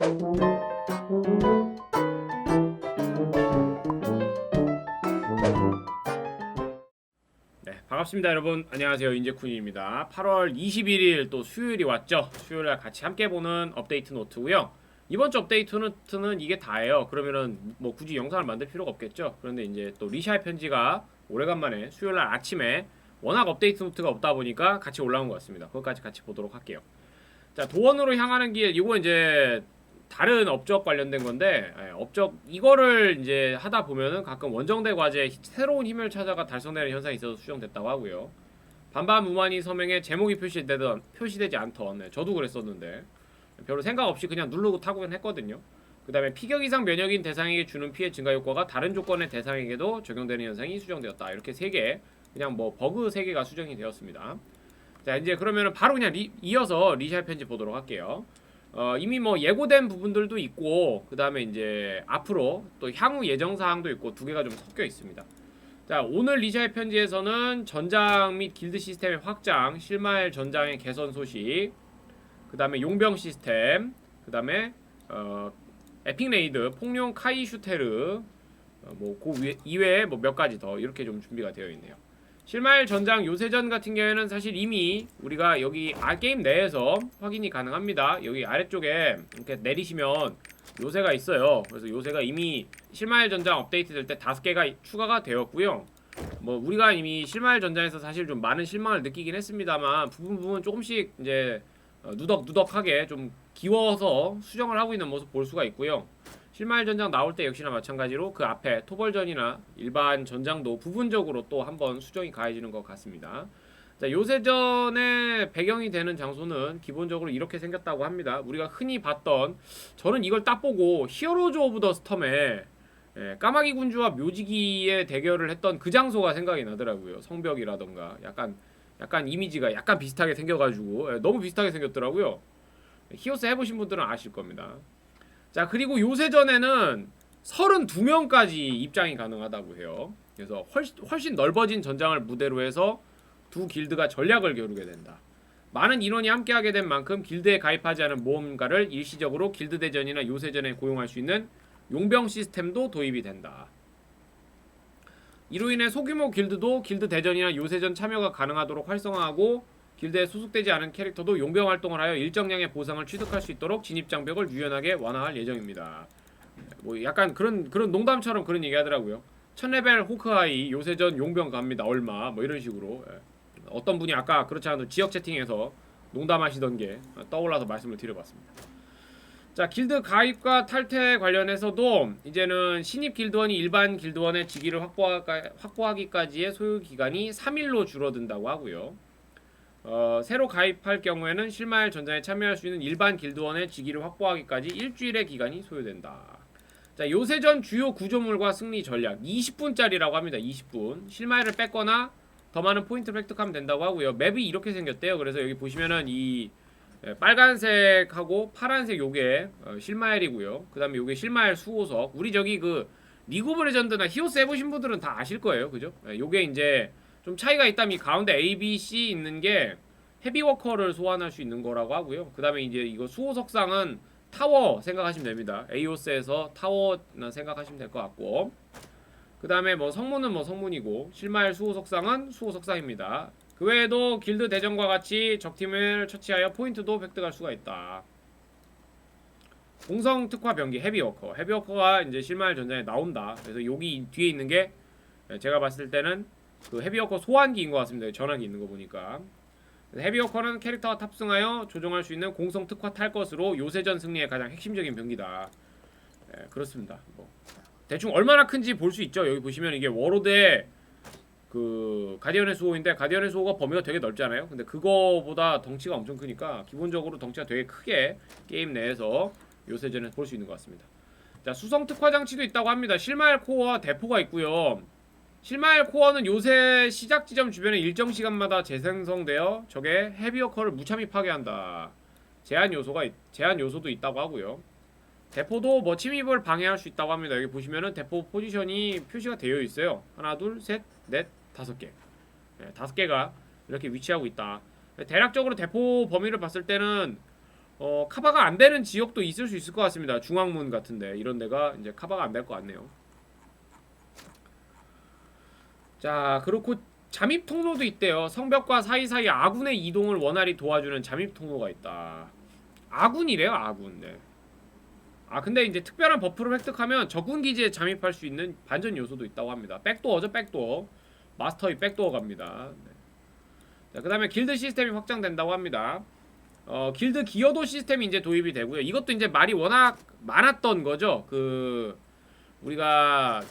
네, 반갑습니다, 여러분. 안녕하세요, 인제쿤입니다. 8월 21일 또 수요일이 왔죠. 수요일날 같이 함께 보는 업데이트 노트고요. 이번 주 업데이트 노트는 이게 다예요. 그러면은 뭐 굳이 영상을 만들 필요가 없겠죠. 그런데 이제 또 리샤의 편지가 오래간만에 수요일날 아침에 워낙 업데이트 노트가 없다 보니까 같이 올라온 것 같습니다. 그것까지 같이 보도록 할게요. 자, 도원으로 향하는 길 이거 이제 다른 업적 관련된 건데 예, 업적 이거를 이제 하다 보면은 가끔 원정대 과제 새로운 힘을 찾아가 달성되는 현상이 있어서 수정됐다고 하고요. 반반 무만이 서명에 제목이 표시되던 표시되지 않던 네, 저도 그랬었는데 별로 생각 없이 그냥 누르고 타고는 했거든요. 그다음에 피격 이상 면역인 대상에게 주는 피해 증가 효과가 다른 조건의 대상에게도 적용되는 현상이 수정되었다. 이렇게 세 개 그냥 뭐 버그 세 개가 수정이 되었습니다. 자 이제 그러면은 바로 그냥 리- 이어서 리샤 편지 보도록 할게요. 어, 이미 뭐 예고된 부분들도 있고 그 다음에 이제 앞으로 또 향후 예정 사항도 있고 두 개가 좀 섞여 있습니다. 자 오늘 리샤의 편지에서는 전장 및 길드 시스템의 확장, 실마일 전장의 개선 소식, 그 다음에 용병 시스템, 그 다음에 어, 에픽 레이드, 폭룡 카이 슈테르, 어, 뭐그 이외에 뭐 몇 가지 더 이렇게 좀 준비가 되어 있네요. 실마일 전장 요새전 같은 경우에는 사실 이미 우리가 여기 아 게임 내에서 확인이 가능합니다. 여기 아래쪽에 이렇게 내리시면 요새가 있어요. 그래서 요새가 이미 실마일 전장 업데이트 될 때 다섯 개가 추가가 되었고요. 뭐 우리가 이미 실마일 전장에서 사실 좀 많은 실망을 느끼긴 했습니다만 부분 부분 조금씩 이제 어, 누덕누덕하게 좀 기워서 수정을 하고 있는 모습 볼 수가 있고요. 실마일 전장 나올 때 역시나 마찬가지로 그 앞에 토벌전이나 일반 전장도 부분적으로 또 한번 수정이 가해지는 것 같습니다. 자, 요새전의 배경이 되는 장소는 기본적으로 이렇게 생겼다고 합니다. 우리가 흔히 봤던 저는 이걸 딱 보고 히어로즈 오브 더 스톰에 예, 까마귀 군주와 묘지기의 대결을 했던 그 장소가 생각이 나더라고요. 성벽이라던가 약간 약간 이미지가 약간 비슷하게 생겨가지고 예, 너무 비슷하게 생겼더라고요. 히오스 해보신 분들은 아실 겁니다. 자 그리고 요새 전에는 32명까지 입장이 가능하다고 해요. 그래서 훨씬, 훨씬 넓어진 전장을 무대로 해서 두 길드가 전략을 겨루게 된다. 많은 인원이 함께하게 된 만큼 길드에 가입하지 않은 모험가를 일시적으로 길드 대전이나 요새전에 고용할 수 있는 용병 시스템도 도입이 된다. 이로 인해 소규모 길드도 길드 대전이나 요새전 참여가 가능하도록 활성화하고 길드에 소속되지 않은 캐릭터도 용병 활동을 하여 일정량의 보상을 취득할 수 있도록 진입 장벽을 유연하게 완화할 예정입니다. 뭐 약간 그런 그런 농담처럼 그런 얘기 하더라고요. 1000레벨 호크아이 요새전 용병 갑니다. 얼마 뭐 이런 식으로 예. 어떤 분이 아까 그렇지 않아도 지역 채팅에서 농담하시던 게 떠올라서 말씀을 드려봤습니다. 자 길드 가입과 탈퇴 관련해서도 이제는 신입 길드원이 일반 길드원의 직위를 확보하기까지의 소요 기간이 3일로 줄어든다고 하고요. 어, 새로 가입할 경우에는 실마일 전장에 참여할 수 있는 일반 길드원의 직위를 확보하기까지 일주일의 기간이 소요된다. 자 요새전 주요 구조물과 승리 전략 20분짜리라고 합니다. 20분 실마일을 뺐거나 더 많은 포인트를 획득하면 된다고 하고요. 맵이 이렇게 생겼대요. 그래서 여기 보시면은 이 예, 빨간색하고 파란색 요게 어, 실마일이고요. 그 다음에 요게 실마일 수호석. 우리 저기 그 리그 오브 레전드나 히오스 해보신 분들은 다 아실 거예요. 그죠? 예, 요게 이제 좀 차이가 있다면 이 가운데 A, B, C 있는 게 헤비워커를 소환할 수 있는 거라고 하고요. 그 다음에 이제 이거 수호석상은 타워 생각하시면 됩니다. 에이오스에서 타워나 생각하시면 될 것 같고 그 다음에 뭐 성문은 뭐 성문이고 실마일 수호석상은 수호석상입니다. 그 외에도 길드 대전과 같이 적팀을 처치하여 포인트도 획득할 수가 있다. 공성 특화 병기 헤비워커. 헤비워커가 이제 실마일 전장에 나온다. 그래서 여기 뒤에 있는 게 제가 봤을 때는 그 헤비워커 소환기인 것 같습니다. 전화기 있는 거 보니까. 헤비워커는 캐릭터가 탑승하여 조종할 수 있는 공성 특화 탈 것으로 요새전 승리의 가장 핵심적인 병기다. 예, 그렇습니다. 뭐 대충 얼마나 큰지 볼 수 있죠. 여기 보시면 이게 워로드의 그 가디언의 수호인데 가디언의 수호가 범위가 되게 넓잖아요. 근데 그거보다 덩치가 엄청 크니까 기본적으로 덩치가 되게 크게 게임 내에서 요새전에 볼수 있는 것 같습니다. 자 수성 특화 장치도 있다고 합니다. 실마일 코어와 대포가 있고요. 실마일 코어는 요새 시작 지점 주변에 일정 시간마다 재생성되어 적의 헤비워커를 무참히 파괴한다. 제한 요소가 있- 제한 요소도 있다고 하고요. 대포도 뭐 침입을 방해할 수 있다고 합니다. 여기 보시면은 대포 포지션이 표시가 되어 있어요. 하나, 둘, 셋, 넷, 다섯 개. 네, 다섯 개가 이렇게 위치하고 있다. 대략적으로 대포 범위를 봤을 때는 어, 카바가 안 되는 지역도 있을 수 있을 것 같습니다. 중앙문 같은데 이런 데가 이제 카바가 안 될 것 같네요. 자, 그렇고 잠입 통로도 있대요. 성벽과 사이사이 아군의 이동을 원활히 도와주는 잠입 통로가 있다. 아군이래요, 아군. 네. 아, 근데 이제 특별한 버프를 획득하면 적군 기지에 잠입할 수 있는 반전 요소도 있다고 합니다. 백도어죠, 백도어. 마스터의 백도어 갑니다. 네. 자, 그다음에 길드 시스템이 확장된다고 합니다. 어, 길드 기여도 시스템이 이제 도입이 되고요. 이것도 이제 말이 워낙 많았던 거죠. 그 우리가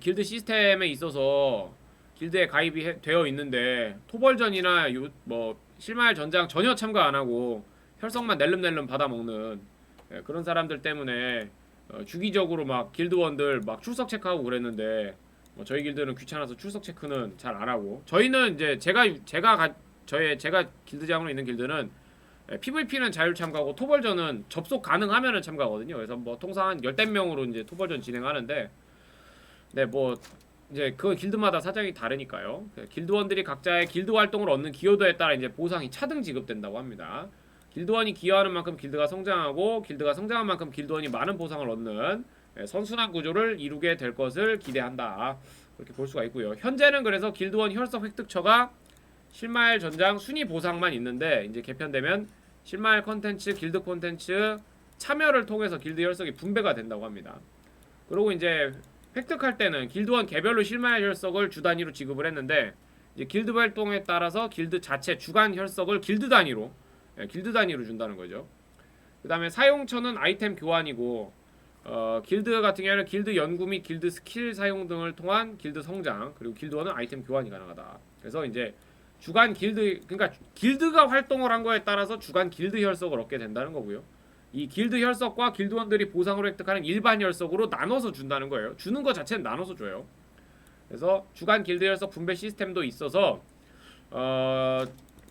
길드 시스템에 있어서 길드에 가입이 해- 되어 있는데 토벌전이나 요, 뭐 실마을 전장 전혀 참가 안 하고 혈성만 낼름낼름 받아 먹는 예, 그런 사람들 때문에 어, 주기적으로 막 길드원들 막 출석 체크하고 그랬는데 뭐 저희 길드는 귀찮아서 출석 체크는 잘 안 하고 저희는 이제 제가 제가 가, 저의 제가 길드장으로 있는 길드는 예, PVP는 자율 참가고 토벌전은 접속 가능하면은 참가거든요. 그래서 뭐 통상 한 열댓 명으로 이제 토벌전 진행하는데 네 뭐 이제 그 길드마다 사정이 다르니까요. 그 길드원들이 각자의 길드 활동을 얻는 기여도에 따라 이제 보상이 차등 지급된다고 합니다. 길드원이 기여하는 만큼 길드가 성장하고 길드가 성장한 만큼 길드원이 많은 보상을 얻는 예, 선순환 구조를 이루게 될 것을 기대한다. 그렇게 볼 수가 있고요. 현재는 그래서 길드원 혈석 획득처가 실마일 전장 순위 보상만 있는데 이제 개편되면 실마일 컨텐츠, 길드 콘텐츠 참여를 통해서 길드 혈석이 분배가 된다고 합니다. 그리고 이제 획득할 때는 길드원 개별로 실마일 혈석을 주 단위로 지급을 했는데 이제 길드 활동에 따라서 길드 자체 주간 혈석을 길드 단위로 예, 길드 단위로 준다는 거죠. 그 다음에 사용처는 아이템 교환이고 어, 길드 같은 경우에는 길드 연구 및 길드 스킬 사용 등을 통한 길드 성장 그리고 길드원은 아이템 교환이 가능하다. 그래서 이제 주간 길드 그러니까 길드가 활동을 한 거에 따라서 주간 길드 혈석을 얻게 된다는 거고요. 이 길드 혈석과 길드원들이 보상을 획득하는 일반 혈석으로 나눠서 준다는 거예요. 주는 것 자체는 나눠서 줘요. 그래서 주간 길드 혈석 분배 시스템도 있어서 어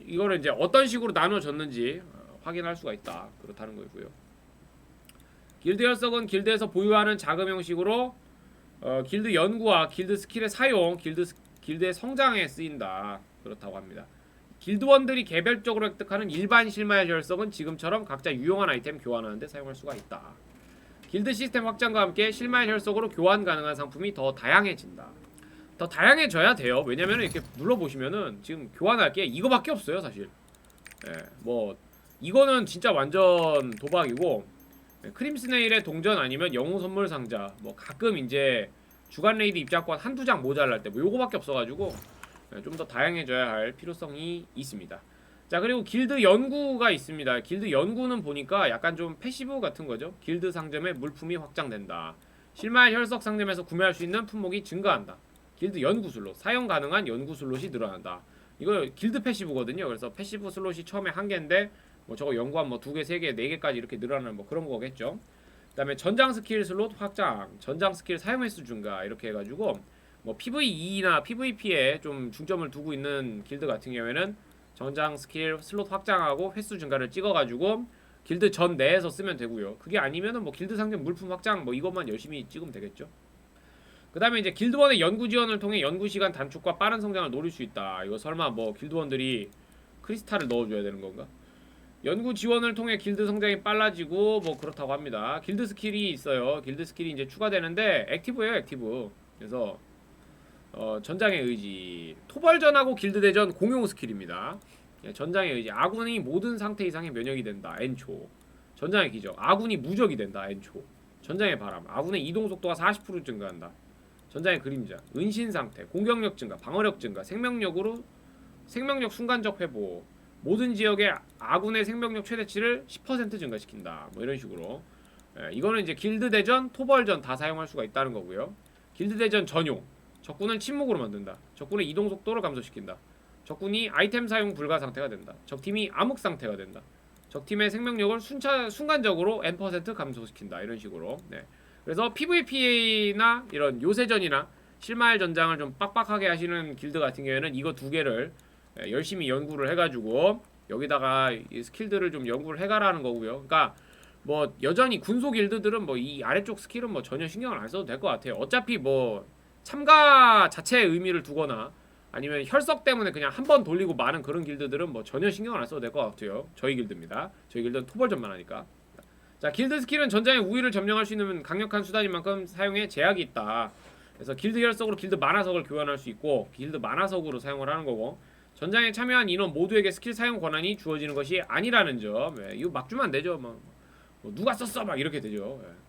이거를 이제 어떤 식으로 나눠졌는지 어, 확인할 수가 있다. 그렇다는 거고요. 길드 혈석은 길드에서 보유하는 자금 형식으로 어, 길드 연구와 길드 스킬의 사용, 길드 스- 길드의 성장에 쓰인다. 그렇다고 합니다. 길드원들이 개별적으로 획득하는 일반 실마의 혈석은 지금처럼 각자 유용한 아이템 교환하는데 사용할 수가 있다. 길드 시스템 확장과 함께 실마의 혈석으로 교환 가능한 상품이 더 다양해진다. 더 다양해져야 돼요. 왜냐면 이렇게 눌러 보시면은 지금 교환할 게 이거밖에 없어요, 사실. 예, 뭐 이거는 진짜 완전 도박이고 예, 크림스네일의 동전 아니면 영웅 선물 상자 뭐 가끔 이제 주간 레이드 입장권 한두 장 모자랄 때 뭐 요거밖에 없어가지고 예, 좀 더 다양해져야 할 필요성이 있습니다. 자 그리고 길드 연구가 있습니다. 길드 연구는 보니까 약간 좀 패시브 같은 거죠. 길드 상점의 물품이 확장된다. 실마의 혈석 상점에서 구매할 수 있는 품목이 증가한다. 길드 연구 슬롯 사용 가능한 연구 슬롯이 늘어난다. 이거 길드 패시브거든요. 그래서 패시브 슬롯이 처음에 한 개인데 뭐 저거 연구한 뭐 두 개, 세 개, 네 개까지 이렇게 늘어나는 뭐 그런 거겠죠. 그다음에 전장 스킬 슬롯 확장, 전장 스킬 사용 횟수 증가 이렇게 해가지고 뭐 PVE나 PVP에 좀 중점을 두고 있는 길드 같은 경우에는 전장 스킬 슬롯 확장하고 횟수 증가를 찍어가지고 길드 전 내에서 쓰면 되고요. 그게 아니면은 뭐 길드 상점 물품 확장 뭐 이것만 열심히 찍으면 되겠죠. 그 다음에 이제 길드원의 연구 지원을 통해 연구 시간 단축과 빠른 성장을 노릴 수 있다. 이거 설마 뭐 길드원들이 크리스탈을 넣어줘야 되는 건가? 연구 지원을 통해 길드 성장이 빨라지고 뭐 그렇다고 합니다. 길드 스킬이 있어요. 길드 스킬이 이제 추가되는데 액티브예요, 액티브. 그래서 어, 전장의 의지, 토벌전하고 길드 대전 공용 스킬입니다. 예, 전장의 의지, 아군이 모든 상태 이상의 면역이 된다. 엔초. 전장의 기적, 아군이 무적이 된다. 엔초. 전장의 바람, 아군의 이동 속도가 40% 증가한다. 전장의 그림자, 은신 상태, 공격력 증가, 방어력 증가, 생명력으로 생명력 순간적 회복, 모든 지역의 아군의 생명력 최대치를 10% 증가시킨다. 뭐 이런 식으로. 예, 이거는 이제 길드 대전, 토벌전 다 사용할 수가 있다는 거고요. 길드 대전 전용. 적군을 침묵으로 만든다. 적군의 이동 속도를 감소시킨다. 적군이 아이템 사용 불가 상태가 된다. 적팀이 암흑 상태가 된다. 적팀의 생명력을 순차, 순간적으로 N% 감소시킨다. 이런 식으로. 네. 그래서 PVP나 이런 요새전이나 실마일 전장을 좀 빡빡하게 하시는 길드 같은 경우에는 이거 두 개를 예, 열심히 연구를 해가지고 여기다가 이 스킬들을 좀 연구를 해가라는 거고요. 그러니까 뭐 여전히 군소 길드들은 뭐 이 아래쪽 스킬은 뭐 전혀 신경을 안 써도 될 것 같아요. 어차피 뭐 참가 자체의 의미를 두거나 아니면 혈석 때문에 그냥 한 번 돌리고 마는 그런 길드들은 뭐 전혀 신경 안 써도 될 것 같아요. 저희 길드입니다. 저희 길드는 토벌전만 하니까. 자, 길드 스킬은 전장의 우위를 점령할 수 있는 강력한 수단인 만큼 사용에 제약이 있다. 그래서 길드 혈석으로 길드 만화석을 교환할 수 있고 길드 만화석으로 사용을 하는 거고 전장에 참여한 인원 모두에게 스킬 사용 권한이 주어지는 것이 아니라는 점. 예, 이거 막 주면 안 되죠. 뭐, 뭐 누가 썼어 막 이렇게 되죠. 예.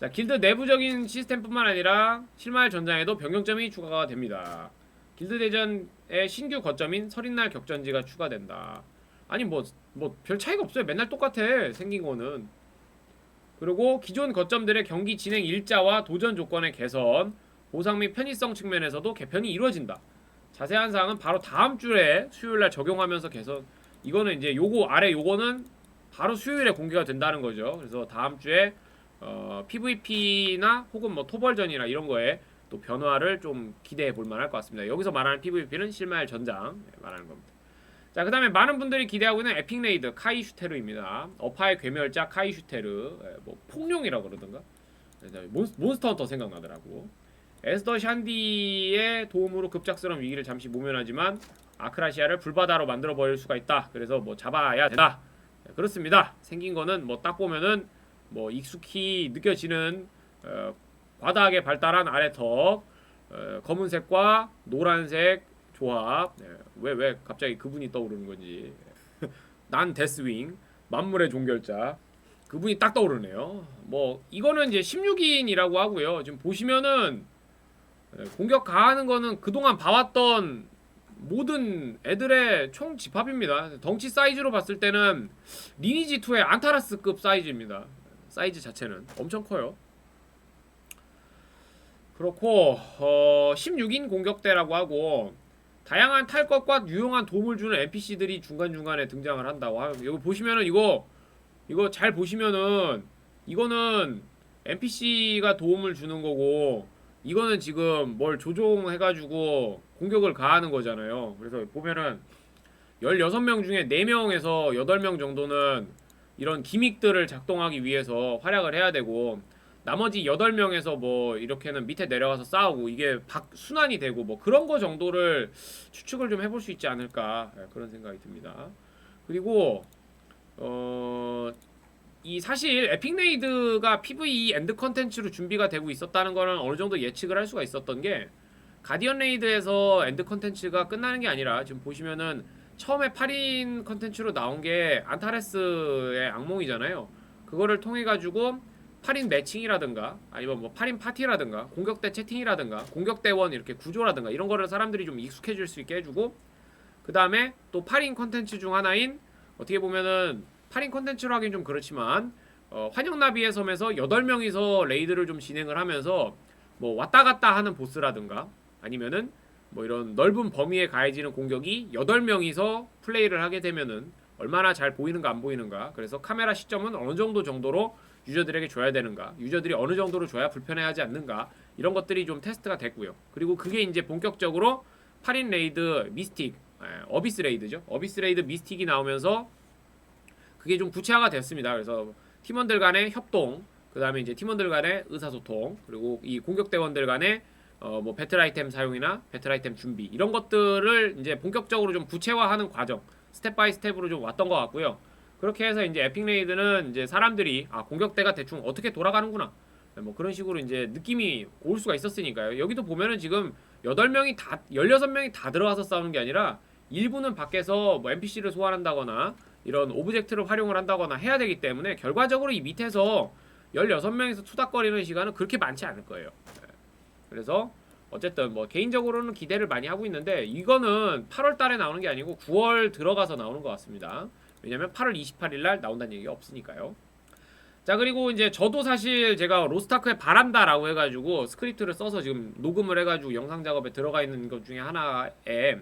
자, 길드 내부적인 시스템뿐만 아니라 실마을 전장에도 변경점이 추가가 됩니다. 길드 대전의 신규 거점인 설인날 격전지가 추가된다. 아니 뭐 뭐 별 차이가 없어요. 맨날 똑같아 생긴 거는. 그리고 기존 거점들의 경기 진행 일자와 도전 조건의 개선, 보상 및 편의성 측면에서도 개편이 이루어진다. 자세한 사항은 바로 다음 주에 수요일 날 적용하면서 개선. 이거는 이제 요거 아래 요거는 바로 수요일에 공개가 된다는 거죠. 그래서 다음 주에 어, PVP나 혹은 뭐 토벌전이나 이런 거에 또 변화를 좀 기대해 볼 만할 것 같습니다. 여기서 말하는 PVP는 실마을 전장 네, 말하는 겁니다. 자, 그 다음에 많은 분들이 기대하고 있는 에픽 레이드 카이 슈테르입니다. 어파의 괴멸자 카이 슈테르, 예, 뭐 폭룡이라고 그러던가. 네, 몬스, 몬스터 헌터 생각나더라고. 에스더 샨디의 도움으로 급작스러운 위기를 잠시 모면하지만 아크라시아를 불바다로 만들어 버릴 수가 있다. 그래서 뭐 잡아야 된다. 네, 그렇습니다. 생긴 거는 뭐 딱 보면은 뭐 익숙히 느껴지는 어, 과다하게 발달한 아래턱, 어, 검은색과 노란색 조합. 왜왜 갑자기 그분이 떠오르는 건지. 난 데스윙, 만물의 종결자. 그분이 딱 떠오르네요. 뭐 이거는 이제 16인이라고 하고요. 지금 보시면은 예, 공격 가하는 거는 그동안 봐왔던 모든 애들의 총 집합입니다. 덩치 사이즈로 봤을 때는 리니지 2의 안타라스급 사이즈입니다. 사이즈 자체는 엄청 커요. 그렇고 어, 16인 공격대라고 하고 다양한 탈 것과 유용한 도움을 주는 NPC들이 중간 중간에 등장을 한다고 하고 여기 보시면은 이거 이거 잘 보시면은 이거는 NPC가 도움을 주는 거고 이거는 지금 뭘 조종해가지고 공격을 가하는 거잖아요. 그래서 보면은 16명 중에 4명에서 8명 정도는 이런 기믹들을 작동하기 위해서 활약을 해야 되고 나머지 8명에서 뭐 이렇게는 밑에 내려가서 싸우고 이게 박 순환이 되고 뭐 그런 거 정도를 추측을 좀 해볼 수 있지 않을까 예, 그런 생각이 듭니다. 그리고 어. 이 사실 에픽 레이드가 PVE 엔드 컨텐츠로 준비가 되고 있었다는 거는 어느 정도 예측을 할 수가 있었던 게 가디언 레이드에서 엔드 컨텐츠가 끝나는 게 아니라 지금 보시면은 처음에 8인 컨텐츠로 나온 게 안타레스의 악몽이잖아요. 그거를 통해 가지고 8인 매칭이라든가 아니면 뭐 8인 파티라든가 공격대 채팅이라든가 공격대원 이렇게 구조라든가 이런 거를 사람들이 좀 익숙해질 수 있게 해주고 그 다음에 또 8인 컨텐츠 중 하나인 어떻게 보면은 8인 컨텐츠로 하긴 좀 그렇지만 어, 환영나비의 섬에서 8명이서 레이드를 좀 진행을 하면서 뭐 왔다 갔다 하는 보스라든가 아니면은 뭐 이런 넓은 범위에 가해지는 공격이 8명이서 플레이를 하게 되면은 얼마나 잘 보이는가 안 보이는가. 그래서 카메라 시점은 어느 정도 정도로 유저들에게 줘야 되는가 유저들이 어느 정도로 줘야 불편해하지 않는가 이런 것들이 좀 테스트가 됐고요. 그리고 그게 이제 본격적으로 8인 레이드 미스틱 에, 어비스 레이드죠. 어비스 레이드 미스틱이 나오면서 그게 좀 구체화가 됐습니다. 그래서 팀원들 간의 협동, 그 다음에 이제 팀원들 간의 의사소통, 그리고 이 공격대원들 간의 어 뭐 배틀 아이템 사용이나 배틀 아이템 준비 이런 것들을 이제 본격적으로 좀 구체화하는 과정, 스텝 바이 스텝으로 좀 왔던 것 같고요. 그렇게 해서 이제 에픽 레이드는 이제 사람들이 아 공격대가 대충 어떻게 돌아가는구나. 뭐 그런 식으로 이제 느낌이 올 수가 있었으니까요. 여기도 보면은 지금 8명이 다 16명이 다 들어가서 싸우는 게 아니라 일부는 밖에서 뭐 NPC를 소환한다거나 이런 오브젝트를 활용을 한다거나 해야 되기 때문에 결과적으로 이 밑에서 16명에서 투닥거리는 시간은 그렇게 많지 않을 거예요. 네. 그래서 어쨌든 뭐 개인적으로는 기대를 많이 하고 있는데 이거는 8월 달에 나오는 게 아니고 9월 들어가서 나오는 것 같습니다. 왜냐면 8월 28일 날 나온다는 얘기가 없으니까요. 자 그리고 이제 저도 사실 제가 로스타크의 바람다라고 해가지고 스크립트를 써서 지금 녹음을 해가지고 영상 작업에 들어가 있는 것 중에 하나에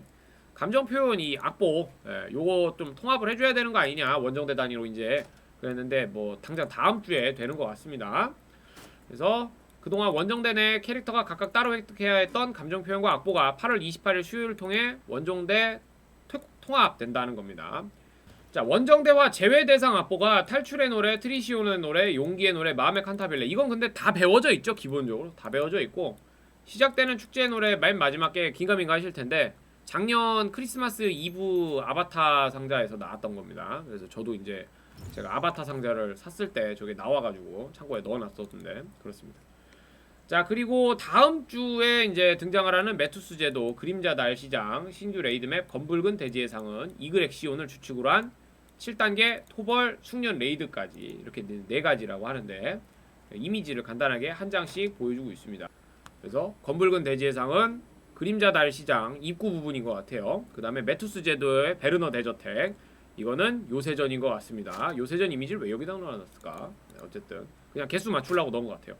감정 표현이 악보 예, 요거 좀 통합을 해줘야 되는 거 아니냐 원정대 단위로 이제 그랬는데 뭐 당장 다음 주에 되는 것 같습니다. 그래서 그동안 원정대 내 캐릭터가 각각 따로 획득해야 했던 감정 표현과 악보가 8월 28일 수요일을 통해 원정대 퇴- 통합된다는 겁니다. 자 원정대와 제외 대상 악보가 탈출의 노래, 트리시오의 노래, 용기의 노래, 마음의 칸타빌레 이건 근데 다 배워져 있죠 기본적으로 다 배워져 있고 시작되는 축제 노래 맨 마지막에 긴가민가 하실 텐데 작년 크리스마스 이브 아바타 상자에서 나왔던 겁니다. 그래서 저도 이제 제가 아바타 상자를 샀을 때 저게 나와가지고 창고에 넣어놨었는데 그렇습니다. 자 그리고 다음 주에 이제 등장을 하는 메투스 제도 그림자 달 시장 신규 레이드맵 검붉은 대지의 상은 이글 엑시온을 주축으로 한 7단계 토벌 숙련 레이드까지 이렇게 네- 네 가지라고 하는데 이미지를 간단하게 한 장씩 보여주고 있습니다. 그래서 검붉은 대지의 상은 그림자 달 시장 입구 부분인 것 같아요. 그 다음에 메투스 제도의 베르너 대저택 이거는 요새전인 것 같습니다. 요새전 이미지를 왜 여기다 넣어놨을까? 네, 어쨌든 그냥 개수 맞추려고 넣은 것 같아요.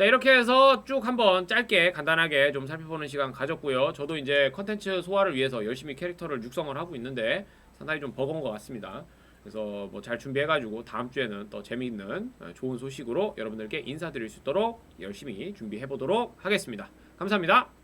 자 이렇게 해서 쭉 한번 짧게 간단하게 좀 살펴보는 시간 가졌고요. 저도 이제 컨텐츠 소화를 위해서 열심히 캐릭터를 육성을 하고 있는데 상당히 좀 버거운 것 같습니다. 그래서 뭐 잘 준비해가지고 다음 주에는 더 재미있는 어, 좋은 소식으로 여러분들께 인사드릴 수 있도록 열심히 준비해보도록 하겠습니다. 감사합니다.